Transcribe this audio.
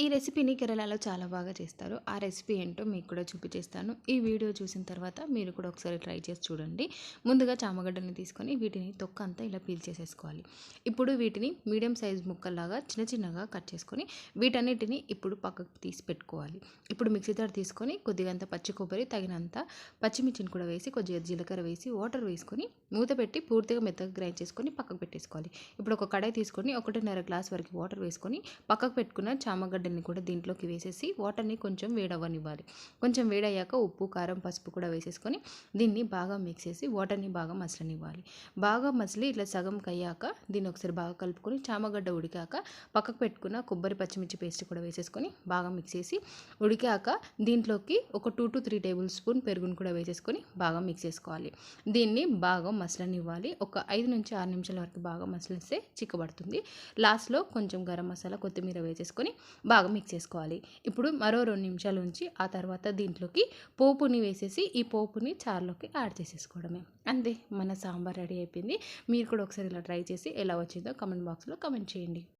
ఈ రెసిపీని కేరళలో చాలా బాగా చేస్తారు. ఆ రెసిపీ ఏంటో మీకు కూడా చూపించేస్తాను. ఈ వీడియో చూసిన తర్వాత మీరు కూడా ఒకసారి ట్రై చేసి చూడండి. ముందుగా చామగడ్డని తీసుకొని వీటిని తొక్క అంతా ఇలా పీల్ చేసేసుకోవాలి. ఇప్పుడు వీటిని మీడియం సైజ్ ముక్కల్లాగా చిన్న చిన్నగా కట్ చేసుకొని వీటన్నిటిని ఇప్పుడు పక్కకు తీసి పెట్టుకోవాలి. ఇప్పుడు మిక్సీ జార్ తీసుకొని కొద్దిగా అంత పచ్చి కొబ్బరి తగినంత పచ్చిమిర్చిని కూడా వేసి కొద్దిగా జీలకర్ర వేసి వాటర్ వేసుకొని మూత పెట్టి పూర్తిగా మెత్తగా గ్రైండ్ చేసుకొని పక్కకు పెట్టేసుకోవాలి. ఇప్పుడు ఒక కడాయి తీసుకొని ఒకటిన్నర గ్లాస్ వరకు వాటర్ వేసుకొని పక్కకు పెట్టుకున్న చామగడ్డ చామగడ్డని కూడా దీంట్లోకి వేసేసి వాటర్ని కొంచెం వేడవ్వనివ్వాలి. కొంచెం వేడయ్యాక ఉప్పు కారం పసుపు కూడా వేసేసుకొని దీన్ని బాగా మిక్స్ చేసి వాటర్ని బాగా మసలనివ్వాలి. బాగా మసిలి ఇట్లా సగం కయ్యాక దీన్ని ఒకసారి బాగా కలుపుకొని చామగడ్డ ఉడికాక పక్కకు పెట్టుకున్న కొబ్బరి పచ్చిమిర్చి పేస్ట్ కూడా వేసేసుకొని బాగా మిక్స్ చేసి ఉడికాక దీంట్లోకి ఒక two to three tablespoon పెరుగును కూడా వేసేసుకొని బాగా మిక్స్ చేసుకోవాలి. దీన్ని బాగా మసలనివ్వాలి. ఒక ఐదు నుంచి ఆరు నిమిషాల వరకు బాగా మసలిస్తే చిక్కబడుతుంది. లాస్ట్లో కొంచెం గరం మసాలా కొత్తిమీర వేసేసుకొని బాగా బాగా మిక్స్ చేసుకోవాలి. ఇప్పుడు మరో రెండు నిమిషాలు ఉంచి ఆ తర్వాత దీంట్లోకి పోపుని వేసేసి ఈ పోపుని చారులోకి యాడ్ చేసేసుకోవడమే. అంతే మన సాంబార్ రెడీ అయిపోయింది. మీరు కూడా ఒకసారి ఇలా ట్రై చేసి ఎలా వచ్చిందో కమెంట్ బాక్స్లో కమెంట్ చేయండి.